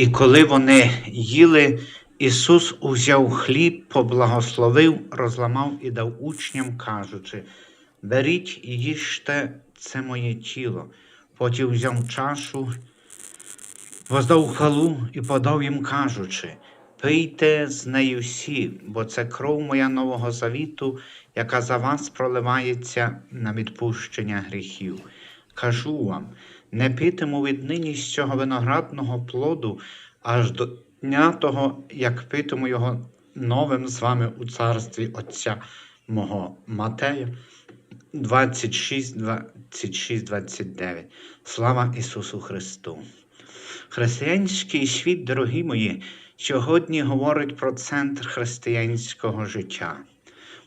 І коли вони їли, Ісус узяв хліб, поблагословив, розламав і дав учням, кажучи: Беріть і їжте, це моє тіло. Потім взяв чашу, воздав хвалу і подав їм, кажучи: Пийте з нею всі, бо це кров моя нового завіту, яка за вас проливається на відпущення гріхів. Кажу вам, не питиму віднині з цього виноградного плоду, аж до дня того, як питиму його новим з вами у царстві Отця мого Матея. 26, 26, 29. Слава Ісусу Христу! Християнський світ, дорогі мої, сьогодні говорить про центр християнського життя,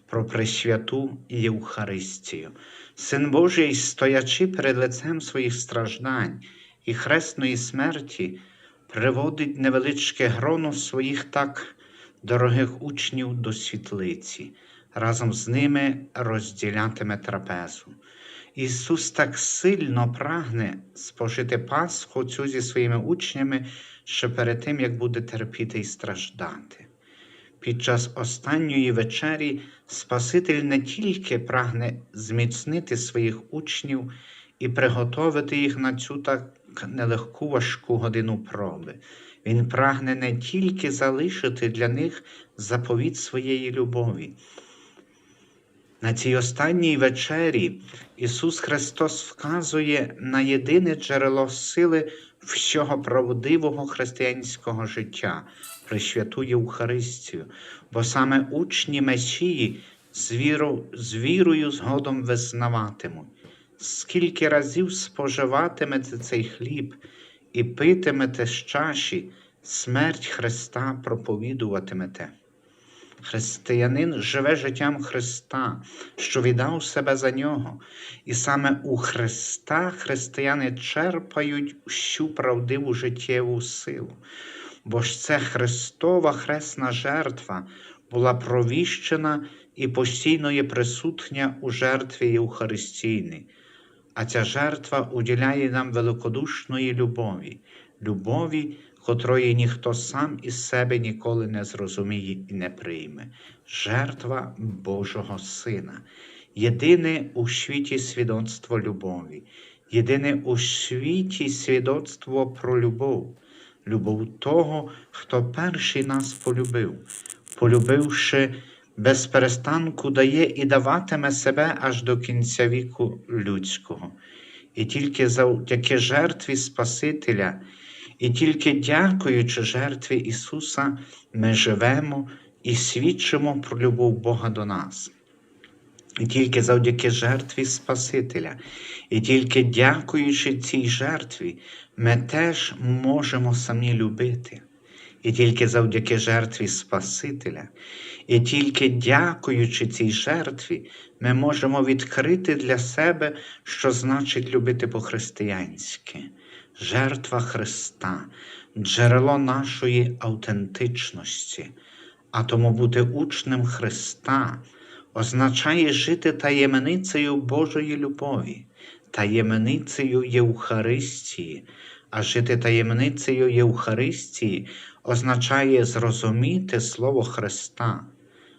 про Пресвяту Євхаристію. Син Божий, стоячи перед лицем своїх страждань і хресної смерті, приводить невеличке гроно своїх так дорогих учнів до світлиці, разом з ними розділятиме трапезу. Ісус так сильно прагне спожити Пасху цю зі своїми учнями ще перед тим, як буде терпіти і страждати. Під час останньої вечері Спаситель не тільки прагне зміцнити своїх учнів і приготовити їх на цю так нелегку важку годину проби. Він прагне не тільки залишити для них заповіт своєї любові. На цій останній вечері Ісус Христос вказує на єдине джерело сили всього правдивого християнського життя, Пресвяту Євхаристію, бо саме учні Месії з, віру, з вірою згодом визнаватимуть, скільки разів споживатимете цей хліб і питимете з чаші, смерть Христа проповідуватимете. Християнин живе життям Христа, що віддав себе за нього, і саме у Христа християни черпають всю правдиву життєву силу, бо ж це Христова хресна жертва була провіщена і постійно є присутня у жертві Євхаристійній, а ця жертва уділяє нам великодушної любові, любові, котрої ніхто сам із себе ніколи не зрозуміє і не прийме. Жертва Божого Сина, єдине у світі свідоцтво любові, єдине у світі свідоцтво про любов, любов того, хто перший нас полюбив, полюбивши без перестанку дає і даватиме себе аж до кінця віку людського. І тільки завдяки жертві Спасителя. І тільки дякуючи жертві Ісуса, ми живемо і свідчимо про любов Бога до нас. І тільки завдяки жертві Спасителя, і тільки дякуючи цій жертві, ми теж можемо самі любити. І тільки завдяки жертві Спасителя, і тільки дякуючи цій жертві, ми можемо відкрити для себе, що значить любити по-християнськи жертва Христа, джерело нашої автентичності, а тому бути учнем Христа означає жити таємницею Божої любові, таємницею Євхаристії, а жити таємницею Євхаристії означає зрозуміти Слово Христа.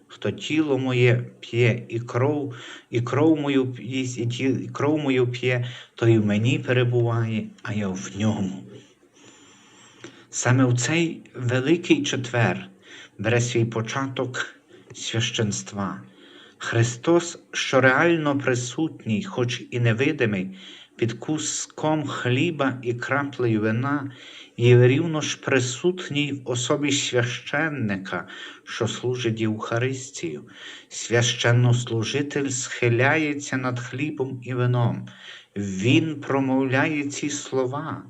Хто тіло моє п'є і кров, і кров мою їсть, і, і кров мою п'є, той в мені перебуває, а я в ньому. Саме в цей великий четвер бере свій початок священства. Христос, що реально присутній, хоч і невидимий, під куском хліба і краплею вина, є рівно ж присутній в особі священника, що служить Євхаристію. Священнослужитель схиляється над хлібом і вином. Він промовляє ці слова.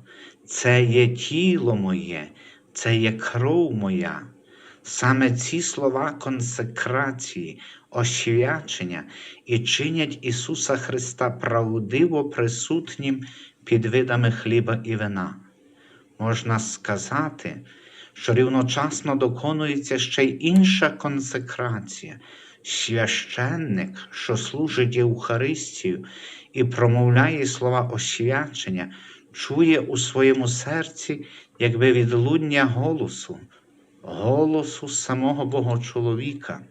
Це є тіло моє, це є кров моя. Саме ці слова консекрації, освячення і чинять Ісуса Христа правдиво присутнім під видами хліба і вина. Можна сказати, що рівночасно доконується ще й інша консекрація, священник, що служить Євхаристію і промовляє слова освячення, чує у своєму серці, якби відлуння голосу, голосу самого Бога чоловіка,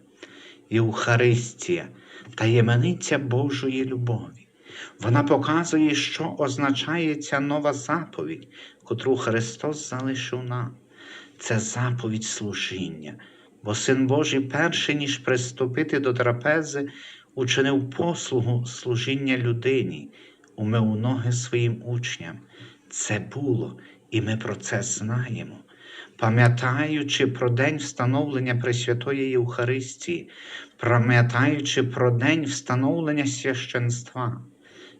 Євхаристія, таємниця Божої любові. Вона показує, що означає ця нова заповідь, котру Христос залишив нам. Це заповідь служіння, бо Син Божий, перший, ніж приступити до трапези, учинив послугу служіння людині, умив ноги своїм учням. Це було, і ми про це знаємо. Пам'ятаючи про день встановлення Пресвятої Євхаристії, пам'ятаючи про день встановлення священства,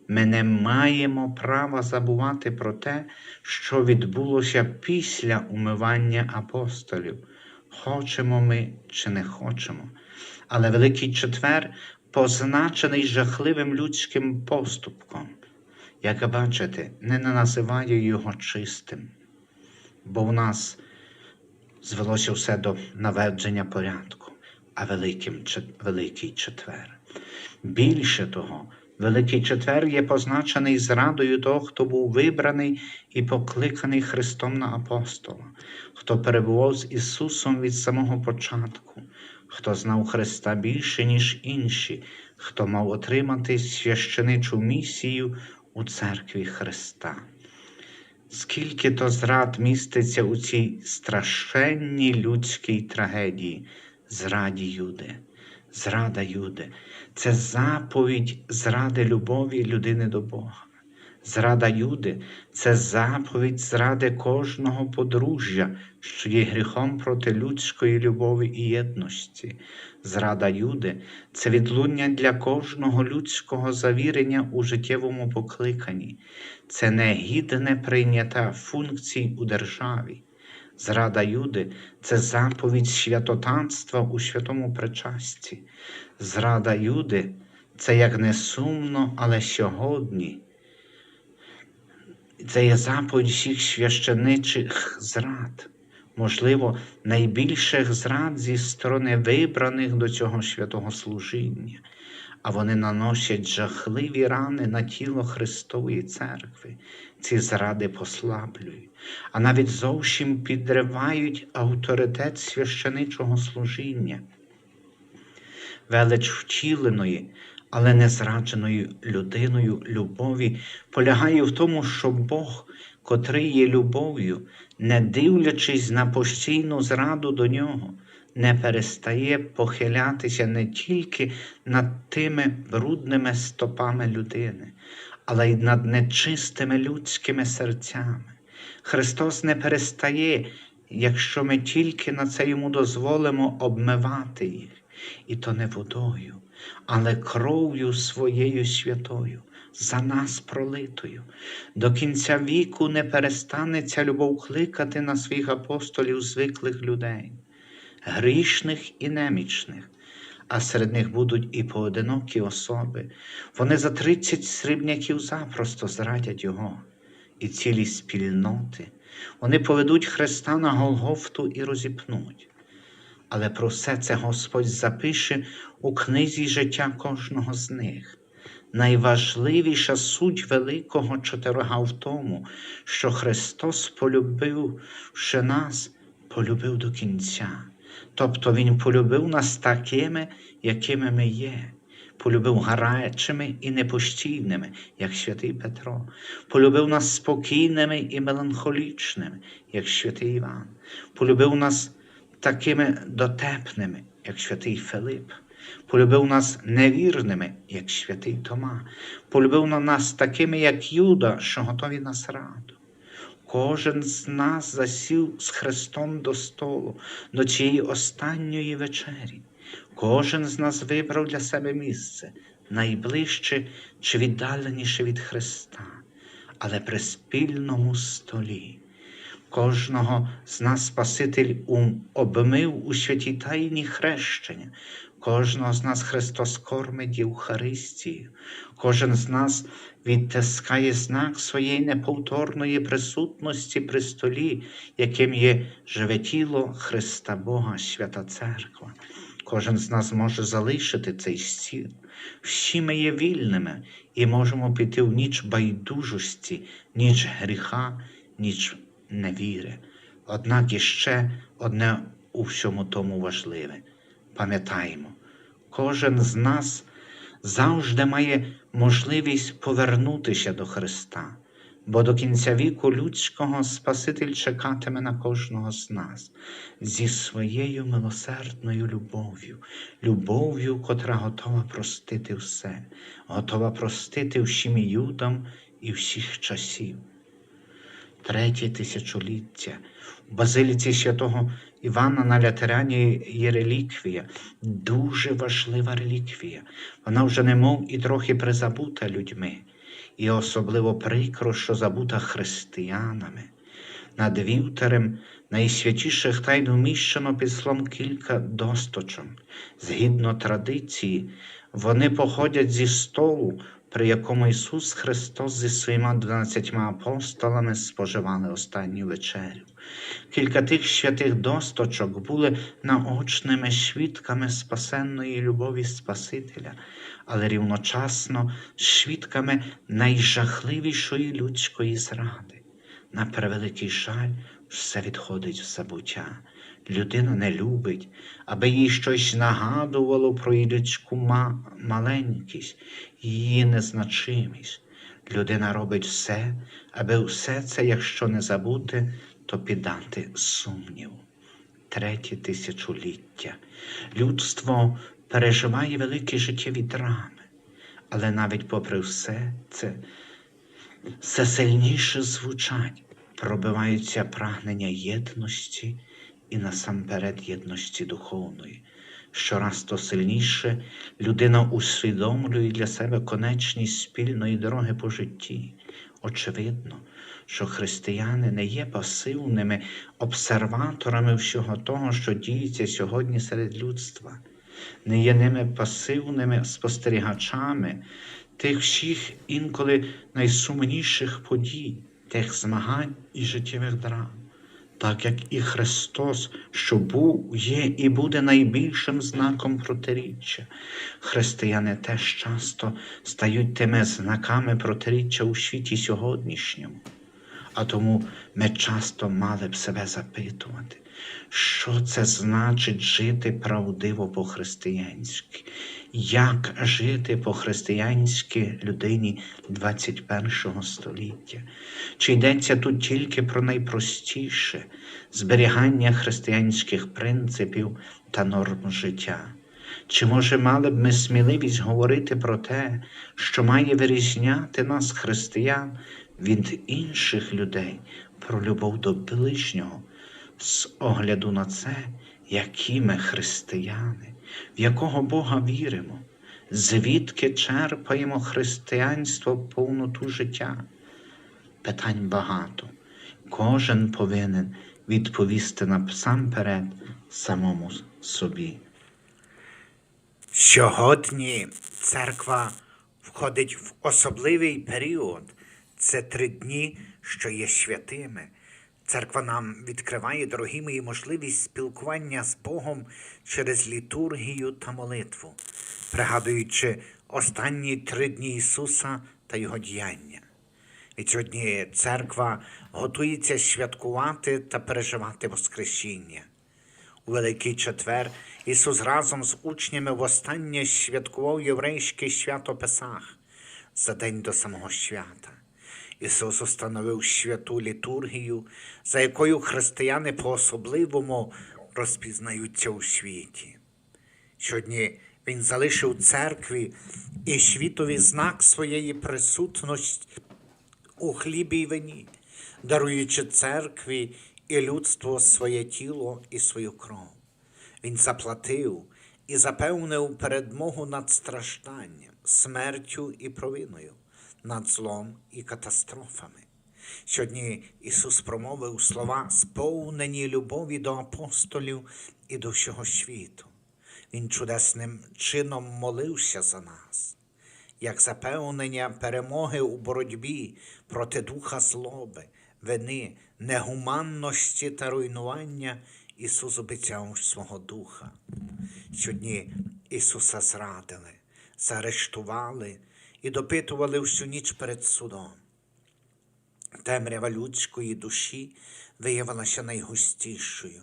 ми не маємо права забувати про те, що відбулося після умивання апостолів. Хочемо ми чи не хочемо. Але Великий Четвер позначений жахливим людським поступком. Як бачите, не називаю його чистим, бо в нас звелося все до наведення порядку, а великим, Великий Четвер. Більше того, Великий Четвер є позначений зрадою того, хто був вибраний і покликаний Христом на апостола, хто перебував з Ісусом від самого початку, хто знав Христа більше, ніж інші, хто мав отримати священичу місію у церкві Христа. Скільки то зрад міститься у цій страшенній людській трагедії, зраді Юди, зрада Юди, це заповідь зради любові людини до Бога. Зрада Юди це заповідь зради кожного подружжя, що є гріхом проти людської любові і єдності. Зрада Юди це відлуння для кожного людського завірення у життєвому покликанні, це негідне прийняття функцій у державі. Зрада Юди це заповідь святотанства у святому причасті. Зрада Юди це як не сумно, але сьогодні. Це є заповідь всіх священичих зрад, можливо, найбільших зрад зі сторони вибраних до цього святого служіння, а вони наносять жахливі рани на тіло Христової церкви. Ці зради послаблюють, а навіть зовсім підривають авторитет священичого служіння, велич втіленої але не зрадженою людиною любові полягає в тому, що Бог, котрий є любов'ю, не дивлячись на постійну зраду до нього, не перестає похилятися не тільки над тими брудними стопами людини, але й над нечистими людськими серцями. Христос не перестає, якщо ми тільки на це йому дозволимо обмивати їх, і то не водою, але кров'ю своєю святою, за нас пролитою. До кінця віку не перестане ця любов кликати на своїх апостолів звиклих людей, грішних і немічних. А серед них будуть і поодинокі особи. Вони за тридцять срібняків запросто зрадять Його, і цілі спільноти. Вони поведуть Христа на Голгофту і розіпнуть але про все це Господь запише у книзі життя кожного з них. Найважливіша суть великого чотирога в тому, що Христос, полюбивши нас, полюбив до кінця. Тобто Він полюбив нас такими, якими ми є. Полюбив гарячими і непостійними, як святий Петро, полюбив нас спокійними і меланхолічними, як святий Іван, полюбив нас такими дотепними, як святий Филип, полюбив нас невірними, як святий Тома, полюбив на нас такими, як Юда, що готові на зраду. Кожен з нас засів з Христом до столу, до цієї останньої вечері. Кожен з нас вибрав для себе місце найближче чи віддаленіше від Христа, але при спільному столі. Кожного з нас Спаситель обмив у святій тайні хрещення, кожного з нас Христос кормить Євхаристією, кожен з нас відтискає знак своєї неповторної присутності при столі, яким є живе тіло Христа Бога, свята Церква. Кожен з нас може залишити цей стіл. Всі ми є вільними і можемо піти в ніч байдужості, ніч гріха, ніч невіри. Однак іще одне у всьому тому важливе. Пам'ятаємо, кожен з нас завжди має можливість повернутися до Христа, бо до кінця віку людського Спаситель чекатиме на кожного з нас зі своєю милосердною любов'ю, любов'ю, котра готова простити все, готова простити всім юдам і всіх часів. Третє тисячоліття в базиліці святого Івана на Лятерані є реліквія, дуже важлива реліквія. Вона вже немов і трохи призабута людьми, і особливо прикро, що забута християнами. Над вівтарем найсвятіших тайн вміщено під слом кілька досточок. Згідно традиції, вони походять зі столу, при якому Ісус Христос зі своїми дванадцятьма апостолами споживали останню вечерю. Кілька тих святих досточок були наочними свідками спасенної любові Спасителя, але рівночасно свідками найжахливішої людської зради. На превеликий жаль, все відходить в забуття. Людина не любить, аби їй щось нагадувало про її людську ма- маленькість, її незначимість. Людина робить все, аби все це, якщо не забути, то піддати сумніву. Третє тисячоліття. Людство переживає великі життєві драми, але навіть попри все це все сильніше звучать, пробиваються прагнення єдності і насамперед єдності духовної. Щораз то сильніше людина усвідомлює для себе конечність спільної дороги по житті. Очевидно, що християни не є пасивними обсерваторами всього того, що діється сьогодні серед людства, не є ними пасивними спостерігачами тих всіх інколи найсумніших подій, тих змагань і життєвих драм. Так як і Христос, що був, є і буде найбільшим знаком протиріччя. Християни теж часто стають тими знаками протиріччя у світі сьогоднішньому. А тому ми часто мали б себе запитувати, що це значить жити правдиво по-християнськи, як жити по-християнськи людині 21 століття. Чи йдеться тут тільки про найпростіше зберігання християнських принципів та норм життя? Чи може мали б ми сміливість говорити про те, що має вирізняти нас, християн, від інших людей про любов до ближнього, з огляду на це, які ми християни, в якого Бога віримо, звідки черпаємо християнство повноту життя? Питань багато. Кожен повинен відповісти насамперед самому собі. Сьогодні церква входить в особливий період. Це три дні, що є святими. Церква нам відкриває, дорогі мої, можливість спілкування з Богом через літургію та молитву, пригадуючи останні три дні Ісуса та Його діяння. Відсьогодні церква готується святкувати та переживати Воскресіння. У Великий Четвер Ісус разом з учнями востаннє святкував єврейське свято Песах за день до самого свята. Ісус установив святу літургію, за якою християни по-особливому розпізнаються у світі. Сьогодні Він залишив церкві і світові знак своєї присутності у хлібі й вині, даруючи церкві і людству своє тіло і свою кров. Він заплатив і запевнив передмогу над стражданням, смертю і провиною, над злом і катастрофами. Сьогодні Ісус промовив слова, сповнені любові до апостолів і до всього світу. Він чудесним чином молився за нас як запевнення перемоги у боротьбі проти духа злоби, вини, негуманності та руйнування Ісус обіцяв свого Духа. Сьогодні Ісуса зрадили, заарештували і допитували всю ніч перед судом. Темрява людської душі виявилася найгустішою.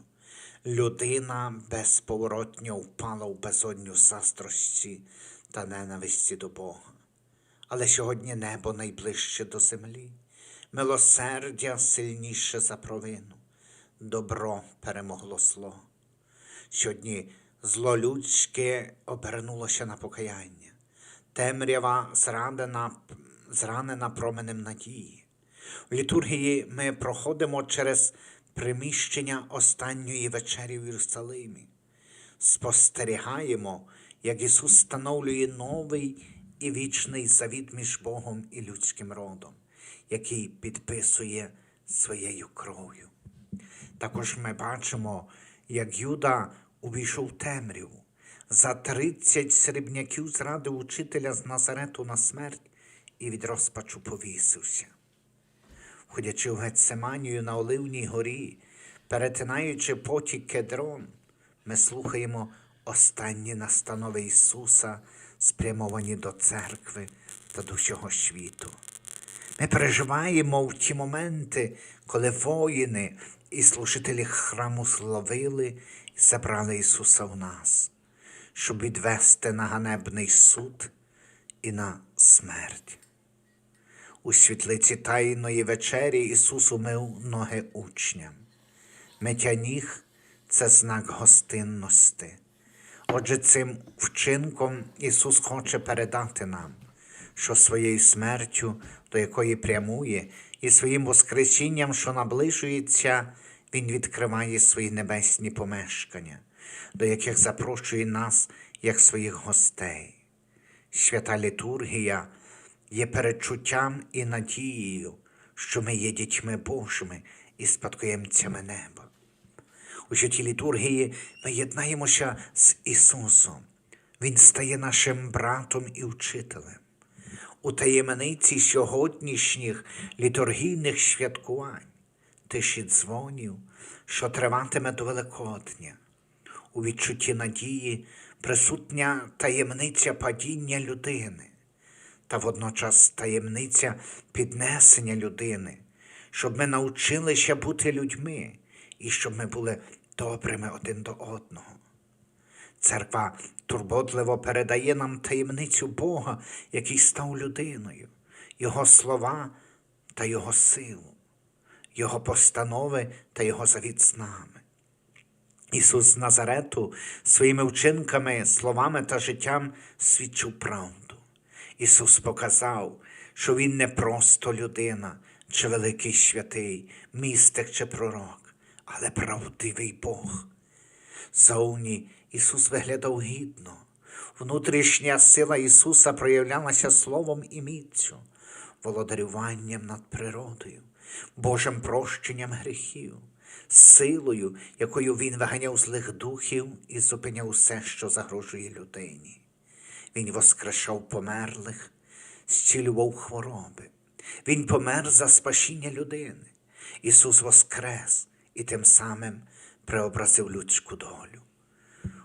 Людина безповоротньо впала в безодню заздрості та ненависті до Бога. Але сьогодні небо найближче до землі, милосердя сильніше за провину, добро перемогло зло. Сьогодні зло людське обернулося на покаяння, темрява зранена, зранена променем надії. В літургії ми проходимо через приміщення останньої вечері в Єрусалимі. Спостерігаємо, як Ісус встановлює новий і вічний завіт між Богом і людським родом, який підписує своєю кров'ю. Також ми бачимо, як Юда увійшов темряву. За тридцять срібняків зрадив учителя з Назарету на смерть і від розпачу повісився. Входячи в Гецеманію на Оливній горі, перетинаючи потік кедрон, ми слухаємо останні настанови Ісуса, спрямовані до церкви та до всього світу. Ми переживаємо в ті моменти, коли воїни і служителі храму зловили і забрали Ісуса в нас, щоб відвести на ганебний суд і на смерть. У світлиці Тайної вечері Ісус умив ноги учням. Миття ніг це знак гостинності. Отже, цим вчинком Ісус хоче передати нам, що своєю смертю, до якої прямує, і своїм Воскресінням, що наближується, Він відкриває свої небесні помешкання, до яких запрошує нас як своїх гостей. Свята літургія є передчуттям і надією, що ми є дітьми Божими і спадкоємцями неба. У святій літургії ми єднаємося з Ісусом. Він стає нашим братом і вчителем. У таємниці сьогоднішніх літургійних святкувань, тиші дзвонів, що триватиме до Великодня. У відчутті надії присутня таємниця падіння людини та водночас таємниця піднесення людини, щоб ми навчилися бути людьми і щоб ми були добрими один до одного. Церква турботливо передає нам таємницю Бога, який став людиною, Його слова та Його силу, Його постанови та Його завіт з нами. Ісус з Назарету своїми вчинками, словами та життям свідчив правду. Ісус показав, що Він не просто людина чи великий святий, містик чи пророк, але правдивий Бог. Зовні Ісус виглядав гідно. Внутрішня сила Ісуса проявлялася словом і міцю, володарюванням над природою, Божим прощенням гріхів, силою, якою Він виганяв злих духів і зупиняв усе, що загрожує людині. Він воскрешав померлих, зцілював хвороби. Він помер за спасіння людини. Ісус воскрес і тим самим преобразив людську долю.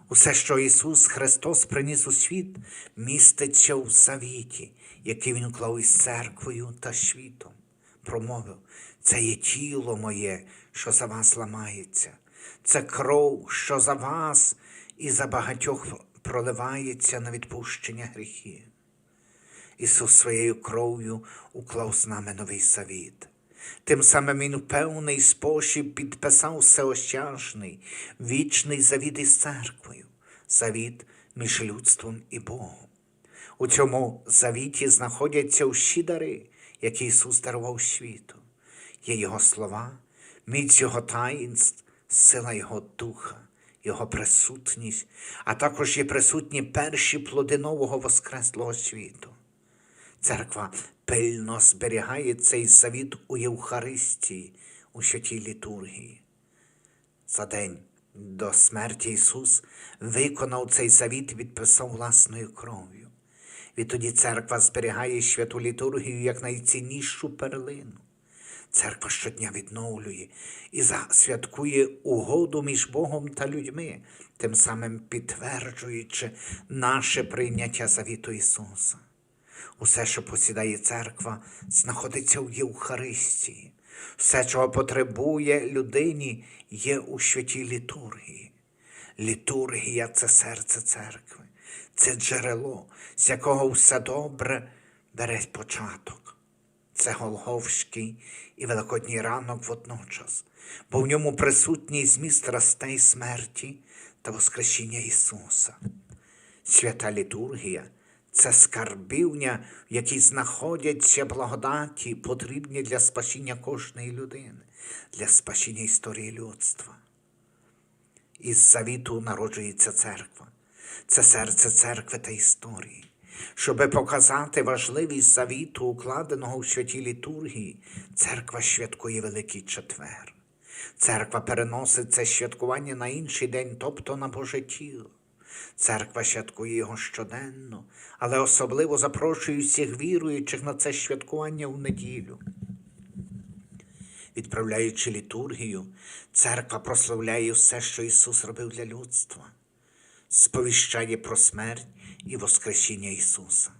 Усе, що Ісус Христос приніс у світ, міститься в завіті, який Він уклав із церквою та світом. Промовив, це є тіло моє, що за вас ламається, це кров, що за вас і за багатьох проливається на відпущення гріхів. Ісус своєю кров'ю уклав з нами новий завіт. Тим самим Він у певний спосіб підписав всеосяжний, вічний завіт із церквою, завіт між людством і Богом. У цьому завіті знаходяться усі дари, які Ісус дарував світу. Є Його слова, міць Його таїнств, сила Його духа, Його присутність, а також є присутні перші плоди нового Воскреслого світу. Церква пильно зберігає цей завіт у Євхаристії, у святій літургії. За день до смерті Ісус виконав цей завіт і підписав власною кров'ю. Відтоді церква зберігає святу літургію як найціннішу перлину. Церква щодня відновлює і засвяткує угоду між Богом та людьми, тим самим підтверджуючи наше прийняття завіту Ісуса. Усе, що посідає церква, знаходиться в Євхаристії. Все, чого потребує людині, є у святій літургії. Літургія це серце церкви, це джерело, з якого все добре бере початок. Це Голговський і Великодній ранок водночас, бо в ньому присутній зміст растей смерті та Воскресіння Ісуса. Свята літургія це скарбівня, в якій знаходяться благодаті, потрібні для спасіння кожної людини, для спасіння історії людства. Із завіту народжується церква. Це серце церкви та історії. Щоби показати важливість завіту, укладеного у святій літургії, церква святкує Великий Четвер. Церква переносить це святкування на інший день, тобто на Боже тіло. Церква святкує його щоденно, але особливо запрошує всіх віруючих на це святкування у неділю. Відправляючи літургію, церква прославляє все, що Ісус робив для людства, сповіщає про смерть і Воскресіння Ісуса,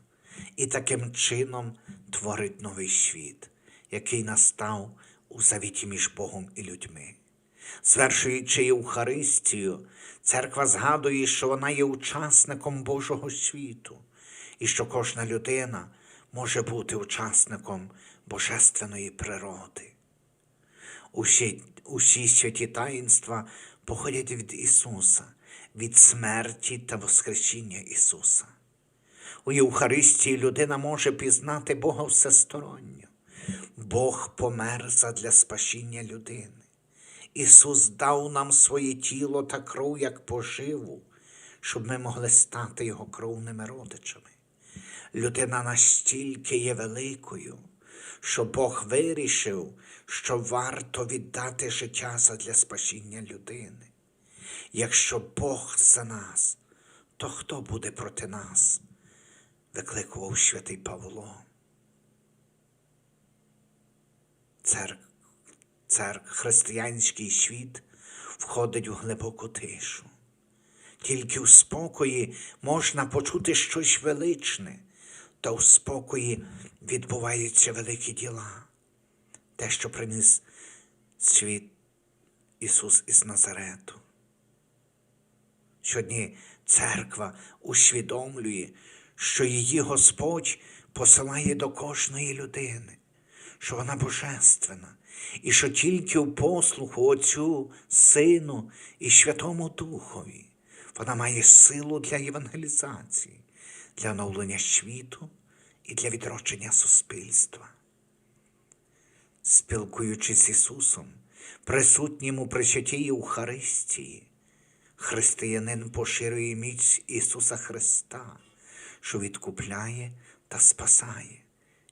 і таким чином творить новий світ, який настав у завіті між Богом і людьми. Звершуючи Євхаристію, церква згадує, що вона є учасником Божого світу, і що кожна людина може бути учасником божественної природи. Усі, усі святі таїнства походять від Ісуса, від смерті та Воскресіння Ісуса. У Євхаристії людина може пізнати Бога всесторонньо. Бог помер задля спасіння людини. Ісус дав нам своє тіло та кров як поживу, щоб ми могли стати Його кровними родичами. Людина настільки є великою, що Бог вирішив, що варто віддати життя задля спасіння людини. Якщо Бог за нас, то хто буде проти нас? викликував святий Павло. Церк, церк, християнський світ входить у глибоку тишу. Тільки в спокої можна почути щось величне, та в спокої відбуваються великі діла. Те, що приніс світ Ісус із Назарету. Сьогодні церква усвідомлює, що її Господь посилає до кожної людини, що вона божественна, і що тільки у послуху Отцю, Сину і Святому Духові вона має силу для євангелізації, для оновлення світу і для відродження суспільства. Спілкуючись з Ісусом, присутнім у пресвятій Євхаристії, християнин поширює міць Ісуса Христа, що відкупляє та спасає,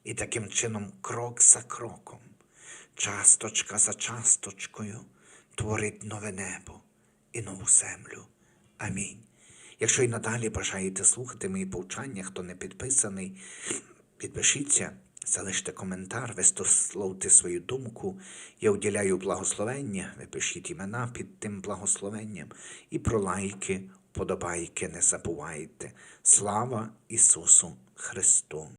і таким чином крок за кроком, часточка за часточкою творить нове небо і нову землю. Амінь. Якщо і надалі бажаєте слухати мої повчання, хто не підписаний, підпишіться, залиште коментар, висловте свою думку. Я уділяю благословення, ви пишіть імена під тим благословенням і про лайки, подобайки не забувайте. Слава Ісусу Христу!